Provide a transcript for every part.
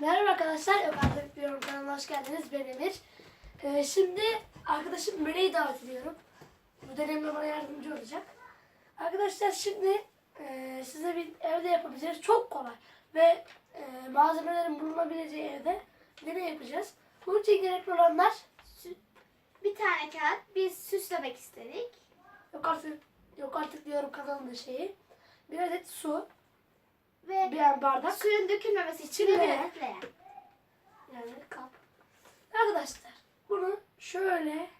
Merhaba arkadaşlar, Yok Artık Diyorum kanalına hoş geldiniz. Ben Emir. Ee, şimdi arkadaşım Meleği davet ediyorum. Bu denemde bana yardımcı olacak. Arkadaşlar şimdi e, size bir evde yapabileceğiz. Çok kolay. Ve e, malzemelerin bulunabileceği evde deney yapacağız. Bunun için gerekli olanlar Bir tane kağıt biz süslemek istedik. Yok Artık, Yok Artık Diyorum kanalının şeyi. Bir adet su, Ve bir bardak. suyun dökülmemesi için de bir. Yani kap. Arkadaşlar bunu şöyle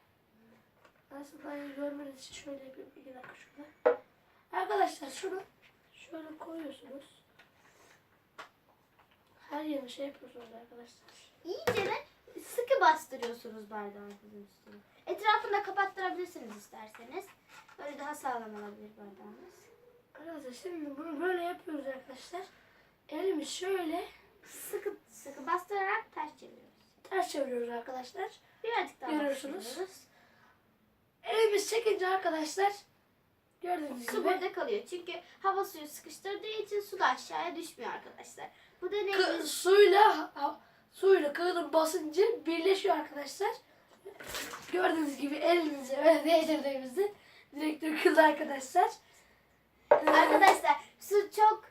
iyi görmeniz için şöyle yapayım. İki dakika şurada. Arkadaşlar şunu şöyle koyuyorsunuz. Her yerine şey yapıyorsunuz arkadaşlar. İyice de sıkı bastırıyorsunuz bardağınızın üstüne. Etrafını da kapattırabilirsiniz isterseniz. Böyle daha sağlam olabilir bardağınız. Arkadaşlar şimdi bunu böyle yapıyoruz arkadaşlar. Elimi şöyle Sıkı sıkı bastırarak ters çeviriyoruz. ters çeviriyoruz arkadaşlar. Birazcık daha Görüyorsunuz. bastırıyoruz. Elimiz çekince arkadaşlar gördüğünüz Su gibi burada kalıyor. Çünkü hava suyu sıkıştırdığı için su da aşağıya düşmüyor arkadaşlar. Bu Kı- deneyimiz suyla ha- suyla kağıdın basıncı birleşiyor arkadaşlar. Gördüğünüz gibi elimize ve değdirdiğimizde direkt döküldü arkadaşlar. Arkadaşlar su çok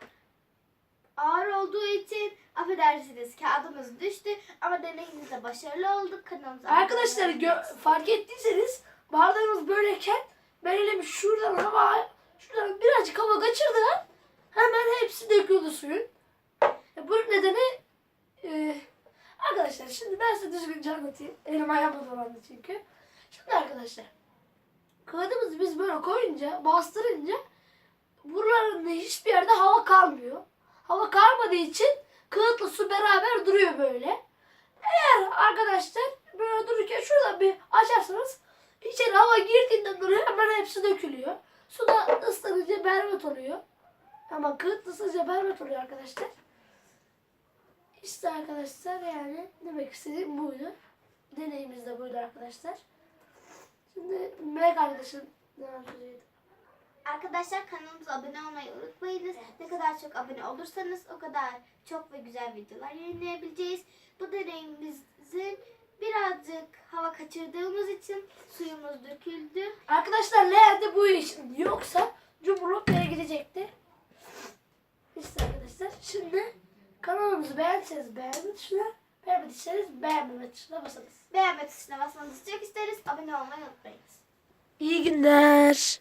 ağır olduğu için affedersiniz kağıdımız düştü ama deneyimizde başarılı olduk. Kanalımıza Arkadaşlar gö- fark ettiyseniz bardağımız böyleyken ben elimi şuradan hava şuradan birazcık hava kaçırdım. Hemen hepsi döküldü suyun. E, bunun nedeni e, arkadaşlar şimdi ben size düzgünce anlatayım. Elim ayağıma dolandı çünkü. Şimdi arkadaşlar kağıdımızı biz böyle koyunca bastırınca buralarında hiçbir yerde hava kalmıyor. Hava kalmadığı için kağıtla su beraber duruyor böyle. Eğer arkadaşlar böyle dururken şuradan bir açarsanız içeri hava girdiğinden dolayı hemen hepsi dökülüyor. Su da ıslanınca berbat oluyor. Ama kağıt ısınınca berbat oluyor arkadaşlar. İşte arkadaşlar yani demek istediğim buydu. Deneyimiz de buydu arkadaşlar. Şimdi Melek arkadaşım ne yapacağıydı? Arkadaşlar kanalımıza abone olmayı unutmayınız. Ne kadar çok abone olursanız o kadar çok ve güzel videolar yayınlayabileceğiz. Bu deneyimimizin birazcık hava kaçırdığımız için suyumuz döküldü. Arkadaşlar leğende bu işin yoksa Cumhurluk Bey'e gidecekti. İşte arkadaşlar şimdi kanalımızı beğendiyseniz beğenme tuşuna, beğenmediyseniz beğenmeme tuşuna basınız. Beğenme tuşuna basmanızı çok isteriz. Abone olmayı unutmayınız. İyi günler.